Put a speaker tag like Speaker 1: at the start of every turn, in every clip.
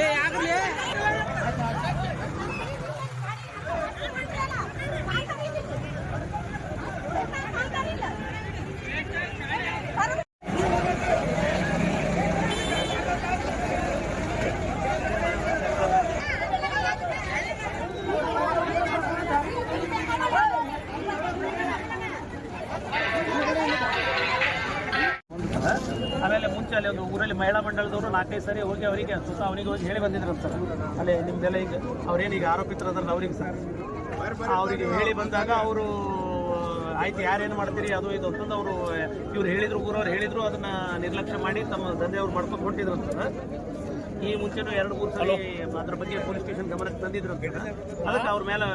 Speaker 1: ए आगले ಅಲ್ಲಿ ಒಂದು ಊರಲ್ಲಿ ಮಹಿಳಾ ಮಂಡಳದವರು ನಾಲ್ಕೈದು ಸರಿ ಹೋಗಿ ಅವರಿಗೆ ಸುತ್ತ ಅವನಿಗೆ ಹೋಗಿ ಹೇಳಿ ಬಂದಿದ್ರು ಸರ್. ಅಲ್ಲಿ ನಿಮ್ದೆಲ್ಲ ಈಗ ಅವ್ರೇನೀಗ ಆರೋಪಿತರದ್ರಲ್ಲ ಅವ್ರಿಗೆ ಸರ್. ಅವರಿಗೆ ಹೇಳಿ ಬಂದಾಗ ಅವರು, ಆಯ್ತು, ಯಾರೇನು ಮಾಡ್ತೀರಿ? ಅದು ಇದು ಅಂತಂದು ಅವರು, ಇವ್ರು ಹೇಳಿದ್ರು, ಊರವ್ರು ಹೇಳಿದ್ರು, ಅದನ್ನ ನಿರ್ಲಕ್ಷ್ಯ ಮಾಡಿ ತಮ್ಮ ದಂಧೆಯವ್ರು ಮಾಡ್ಕೊಂಡು ಹೊಂಟಿದ್ರು ಅಂತ ಈ ಮುಂಚೆನೂ ಎರಡು ಮೂರು ಸಲ ಅದ್ರ ಬಗ್ಗೆ ಪೊಲೀಸ್ ಸ್ಟೇಷನ್ ಗಮನಕ್ಕೆ ತಂದಿದ್ರು ಅಂತ ಅದಕ್ಕೆ ಅವ್ರ ಮೇಲೆ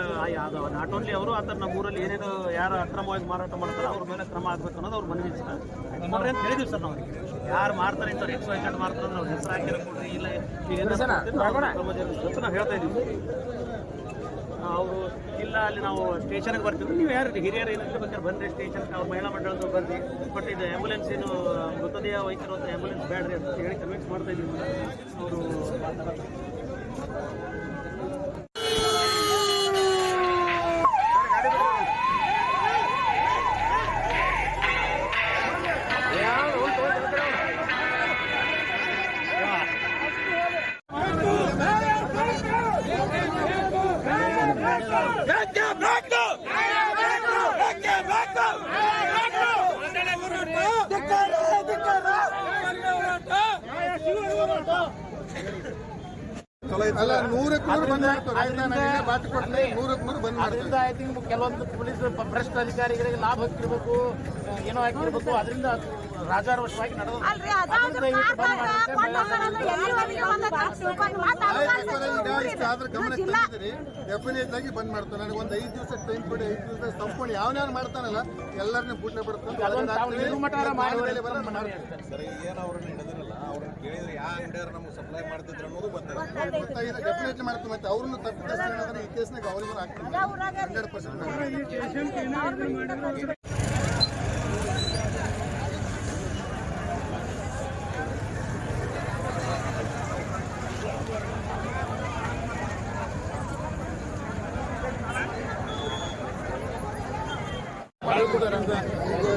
Speaker 1: ಅದು ನಾಟ್ ಓನ್ಲಿ ಅವರು ಆತರ ನಮ್ಮ ಊರಲ್ಲಿ ಏನೇನು ಯಾರು ಅಕ್ರಮವಾಗಿ ಮಾರಾಟ ಮಾಡ್ತಾರೆ ಅವ್ರ ಮೇಲೆ ಕ್ರಮ ಆಗ್ಬೇಕು ಅನ್ನೋದು ಅವ್ರು ಮನವಿ ಸರ್ ಅವ್ರು ಅಂತ ಹೇಳಿದ್ವಿ ಸರ್ ನಾವು ಯಾರು ಮಾಡ್ತಾರೆ ಅಂತ ಎಕ್ಸ್ ವೈ ಕಾರ್ಡ್ ಮಾಡ್ತಾರೆ ಅವ್ರ ಹೆಸರು ಹಾಕಿರೋ ಕೊಡ್ರಿ ಇಲ್ಲ ಈಗ ಕ್ರಮ ಜರುಗಿಸ್ಬೇಕು ನಾವು ಹೇಳ್ತಾ ಇದೀವಿ ಅವರು ಇಲ್ಲ ಅಲ್ಲಿ ನಾವು ಸ್ಟೇಷನ್ಗೆ ಬರ್ತೀವಿ. ನೀವು ಯಾರು ಹಿರಿಯರು ಏನಿದ್ರು ಬೇಕಾದ್ರೆ ಬಂದ್ರೆ ಸ್ಟೇಷನ್ಗೆ ನಾವು ಮಹಿಳಾ ಮಂಡಳದ್ದು ಬಂದು ಬಟ್ ಇದು ಆ್ಯಂಬುಲೆನ್ಸ್ ಏನು ಮೃತದೇಹ ಅಂತ ಆ್ಯಂಬುಲೆನ್ಸ್ ಬೇಡ್ರಿ ಅಂತ ಹೇಳಿ ಕನ್ವಿನ್ಸ್ ಮಾಡ್ತಾ ಇದ್ದೀವಿ ಅವರು
Speaker 2: ಅಲ್ಲ, ನೂರಕ್ಕೆ ನೂರು ಬಂದ್ ಮಾಡ್ತಾರೆ. ಬಾತ್ ನೂರಕ್ಕೆ ನೂರು ಬಂದ್ ಮಾಡ್ತಾರೆ.
Speaker 3: ಅದರಿಂದ ಐ ತಿಂಕ್ ಕೆಲವೊಂದು ಪೊಲೀಸ್ ಭ್ರಷ್ಟ ಅಧಿಕಾರಿಗಳಿಗೆ ಲಾಭ ಹಾಕಿರ್ಬೇಕು ಏನೋ ಹಾಕಿರ್ಬೇಕು ಅದರಿಂದ ರಾಜಾರೋಷವಾಗಿ ನಡೆದು
Speaker 4: ಅಲ್ರಿ ಅದಾದ್ರೂ
Speaker 2: ಈಗ ಇಷ್ಟ ಆದ್ರೆ ಗಮನಕ್ಕೆ ತಂದಿದ್ದೀರಿ ಡೆಫಿನೆಟ್ ಆಗಿ ಬಂದ್ ಮಾಡ್ತಾರೆ ನನಗೆ ಒಂದು ಐದು ದಿವಸ ಟೈಮ್ ಕೊಡಿ ಐದು ದಿವಸ ಸಂಪೂರ್ಣ ಯಾವನ್ಯಾರು ಮಾಡ್ತಾನಲ್ಲ ಎಲ್ಲರನ್ನ ಬುಡ್ಲೆ
Speaker 3: ಅದೊಂದು
Speaker 2: ಬಿಡ್ತಾರೆ
Speaker 5: ಏನು ಅವ್ರನ್ನ ಹಿಡಿದಿರಲ್ಲ ಅವ್ರನ್ನ ಕೇಳಿದ್ರೆ ಯಾವ ಅಂಗಡಿಯವ್ರು ನಮಗೆ ಸಪ್ಲೈ ಮಾಡ್ತಿದ್ರು ಅನ್ನೋದು ಗೊತ್ತಿಲ್ಲ
Speaker 2: ಡೆಫಿನೆಟ್ಲಿ ಮಾಡ್ತಾರೆ ಮತ್ತೆ ಅವ್ರನ್ನು ತಪ್ಪಿದ್ರೆ ಈ ಕೇಸ್ನಾಗ ಅವ್ರಿಗೂ ಆಗ್ತದೆ ಹಂಡ್ರೆಡ್ ಪರ್ಸೆಂಟ್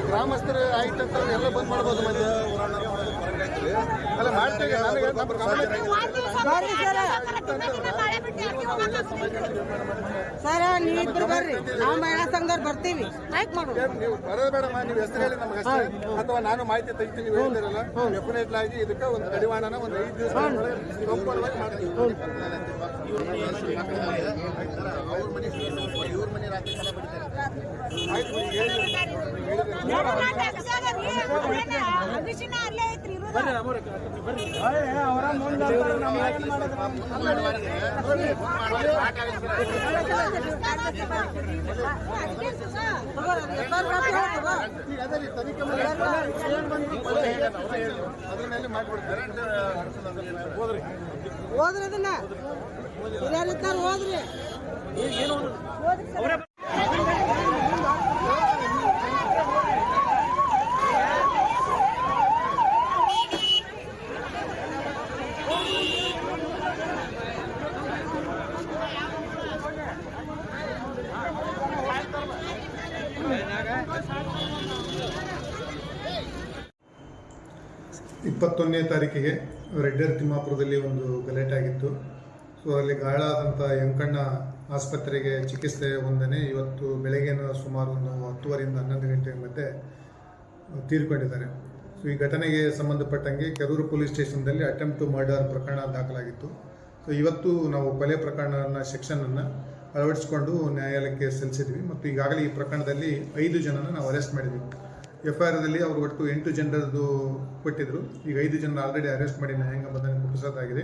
Speaker 2: ಗ್ರಾಮಸ್ಥರು ಆಯ್ತಂತ ಎಲ್ಲ ಬಂದ್ ಮಾಡ್ಬೋದು ಮತ್ತೆ. ಅಲ್ಲ ಮಾಡ್ತೀವಿ. ನನಗೆ ನಮ್ಮ
Speaker 4: ಸರ ನೀವಿಬ್ರು ಬರ್ರಿ. ನಾವು ಮಹಿಳಾ ಸಂಘದವ್ರು ಬರ್ತೀವಿ. ಆಯ್ತು ಮಾಡೋದು
Speaker 2: ನೀವು ಬರೋದು ಬೇಡಮ್ಮ. ನೀವು ಹೆಸರು ಹೇಳಿ ನಮ್ಗೆ ಅಷ್ಟೇ. ಅಥವಾ ನಾನು ಮಾಹಿತಿ ತೆಗಿತೀನಿ ನೀವು ಹೇಳ್ತಿರಲ್ಲ. ಡೆಫಿನೆಟ್ ಆಗಿ ಇದಕ್ಕೆ ಒಂದು ಕಡಿವಾಣನ ಒಂದು ಐದು ದಿವಸ ಸಂಪೂರ್ಣವಾಗಿ ಮಾಡ್ತೀವಿ. ಆಯ್ತು ಮನೆ ಇವ್ರ ಮನೆ ತನಿಖೆ ಮಾಡಿ ಏನ್ ಬಂದು ಅದ್ರ ಮೇಲೆ ಮಾಡ್ಬಿಡ್ತಾರೆ ಹೋದ್ರಿ.
Speaker 4: ಹೋದ್ರಿ ಅದನ್ನ. ಹಿರಿಯರಿದ್ದಾರ
Speaker 6: ಇಪ್ಪತ್ತೊಂದನೇ ತಾರೀಕಿಗೆ ರೆಡ್ಡರ್ ತಿಮ್ಮಾಪುರದಲ್ಲಿ ಒಂದು ಗಲಾಟೆ ಆಗಿತ್ತು. ಸೊ ಅಲ್ಲಿ ಗಾಳ ಆದಂಥ ಯಂಕಣ್ಣ ಆಸ್ಪತ್ರೆಗೆ ಚಿಕಿತ್ಸೆ ಹೊಂದನೆ ಇವತ್ತು ಬೆಳಗ್ಗೆನ ಸುಮಾರು ಒಂದು ಹತ್ತುವರೆಯಿಂದ ಹನ್ನೊಂದು ಗಂಟೆ ಮಧ್ಯೆ ತೀರ್ಕೊಂಡಿದ್ದಾರೆ. ಸೊ ಈ ಘಟನೆಗೆ ಸಂಬಂಧಪಟ್ಟಂಗೆ ಕೆರೂರು ಪೊಲೀಸ್ ಸ್ಟೇಷನ್ದಲ್ಲಿ ಅಟೆಂಪ್ಟ್ ಟು ಮರ್ಡರ್ ಪ್ರಕರಣ ದಾಖಲಾಗಿತ್ತು. ಸೊ ಇವತ್ತು ನಾವು ಕೊಲೆ ಪ್ರಕರಣ ಸೆಕ್ಷನನ್ನು ಅಳವಡಿಸಿಕೊಂಡು ನ್ಯಾಯಾಲಯಕ್ಕೆ ಸಲ್ಲಿಸಿದ್ವಿ. ಮತ್ತು ಈಗಾಗಲೇ ಈ ಪ್ರಕರಣದಲ್ಲಿ ಐದು ಜನನ ನಾವು ಅರೆಸ್ಟ್ ಮಾಡಿದ್ವಿ. ಎಫ್ ಐ ಆರ್ದಲ್ಲಿ ಅವರು ಒಟ್ಟು ಎಂಟು ಜನರದ್ದು ಕೊಟ್ಟಿದ್ದರು ಈಗ ಐದು ಜನ ಆಲ್ರೆಡಿ ಅರೆಸ್ಟ್ ಮಾಡಿ ನ್ಯಾಯಾಂಗ ಬಂಧನ ಮುಟ್ಟಿಸೋದಾಗಿದೆ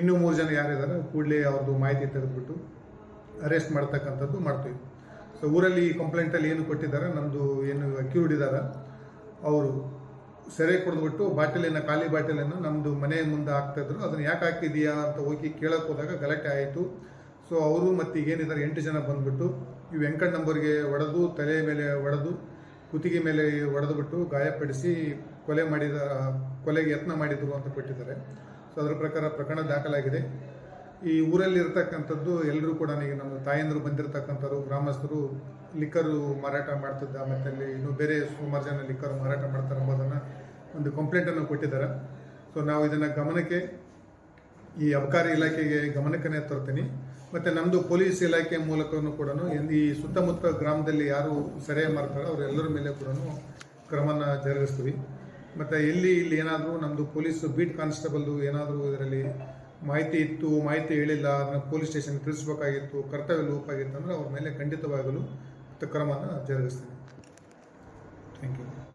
Speaker 6: ಇನ್ನೂ ಮೂರು ಜನ ಯಾರಿದ್ದಾರೆ, ಕೂಡಲೇ ಅವ್ರದ್ದು ಮಾಹಿತಿ ತೆಗೆದುಬಿಟ್ಟು ಅರೆಸ್ಟ್ ಮಾಡ್ತಕ್ಕಂಥದ್ದು ಮಾಡ್ತೀವಿ. ಸೊ ಊರಲ್ಲಿ ಕಂಪ್ಲೇಂಟಲ್ಲಿ ಏನು ಕೊಟ್ಟಿದ್ದಾರೆ ನಮ್ಮದು ಏನು ಅಕ್ಯೂರ್ಡ್ ಇದ್ದಾರೆ ಅವರು ಸೆರೆ ಕುಡಿದ್ಬಿಟ್ಟು ಬಾಟಲಿನ, ಖಾಲಿ ಬಾಟಲನ್ನು ನಮ್ಮದು ಮನೆ ಮುಂದೆ ಹಾಕ್ತಾಯಿದ್ರು ಅದನ್ನು ಯಾಕೆ ಹಾಕಿದೀಯಾ ಅಂತ ಹೋಗಿ ಕೇಳಕ್ಕೆ ಹೋದಾಗ ಗಲಾಟೆ ಆಯಿತು. ಸೊ ಅವರು ಮತ್ತು ಈಗೇನಿದ್ದಾರೆ, ಎಂಟು ಜನ ಬಂದುಬಿಟ್ಟು, ಈ ವೆಂಕಟ್ ಒಡೆದು, ತಲೆ ಮೇಲೆ ಒಡೆದು, ಕುತ್ತಿಗೆ ಮೇಲೆ ಒಡೆದುಬಿಟ್ಟು ಗಾಯಪಡಿಸಿ ಕೊಲೆ ಮಾಡಿದ, ಕೊಲೆಗೆ ಯತ್ನ ಮಾಡಿದ್ರು ಅಂತ ಕೊಟ್ಟಿದ್ದಾರೆ. ಸೊ ಅದರ ಪ್ರಕಾರ ಪ್ರಕರಣ ದಾಖಲಾಗಿದೆ. ಈ ಊರಲ್ಲಿ ಇರ್ತಕ್ಕಂಥದ್ದು ಎಲ್ಲರೂ ಕೂಡ ಈಗ ನಮ್ಮ ತಾಯಂದರು ಬಂದಿರತಕ್ಕಂಥವ್ರು, ಗ್ರಾಮಸ್ಥರು, ಲಿಕ್ಕರು ಮಾರಾಟ ಮಾಡ್ತಿದ್ದ ಮತ್ತು ಅಲ್ಲಿ ಇನ್ನೂ ಬೇರೆ ಸುಮಾರು ಜನ ಲಿಕ್ಕರು ಮಾರಾಟ ಮಾಡ್ತಾರೆ ಎಂಬುದನ್ನು ಒಂದು ಕಂಪ್ಲೇಂಟನ್ನು ಕೊಟ್ಟಿದ್ದಾರೆ. ಸೊ ನಾವು ಇದನ್ನು ಗಮನಕ್ಕೆ, ಈ ಅಬಕಾರಿ ಇಲಾಖೆಗೆ ಗಮನಕ್ಕನೇ ತರ್ತೀನಿ. ಮತ್ತು ನಮ್ಮದು ಪೊಲೀಸ್ ಇಲಾಖೆ ಮೂಲಕವೂ ಕೂಡ ಈ ಸುತ್ತಮುತ್ತ ಗ್ರಾಮದಲ್ಲಿ ಯಾರು ಸೆರೆ ಮಾಡ್ತಾರೋ ಅವರೆಲ್ಲರ ಮೇಲೆ ಕೂಡ ಕ್ರಮನ ಜರುಗಿಸ್ತೀವಿ. ಮತ್ತು ಎಲ್ಲಿ ಇಲ್ಲಿ ಏನಾದರೂ ನಮ್ಮದು ಪೊಲೀಸ್ ಬೀಟ್ ಕಾನ್ಸ್ಟೇಬಲ್ದು ಏನಾದರೂ ಇದರಲ್ಲಿ ಮಾಹಿತಿ ಇತ್ತು, ಮಾಹಿತಿ ಹೇಳಿಲ್ಲ, ಅದನ್ನು ಪೊಲೀಸ್ ಸ್ಟೇಷನ್ ತಿಳಿಸ್ಬೇಕಾಗಿತ್ತು, ಕರ್ತವ್ಯ ಲೋಪ ಆಗಿತ್ತು ಅಂದರೆ ಅವ್ರ ಮೇಲೆ ಖಂಡಿತವಾಗಲೂ ಕ್ರಮನ ಜರುಗಿಸ್ತೀನಿ ಥ್ಯಾಂಕ್ ಯು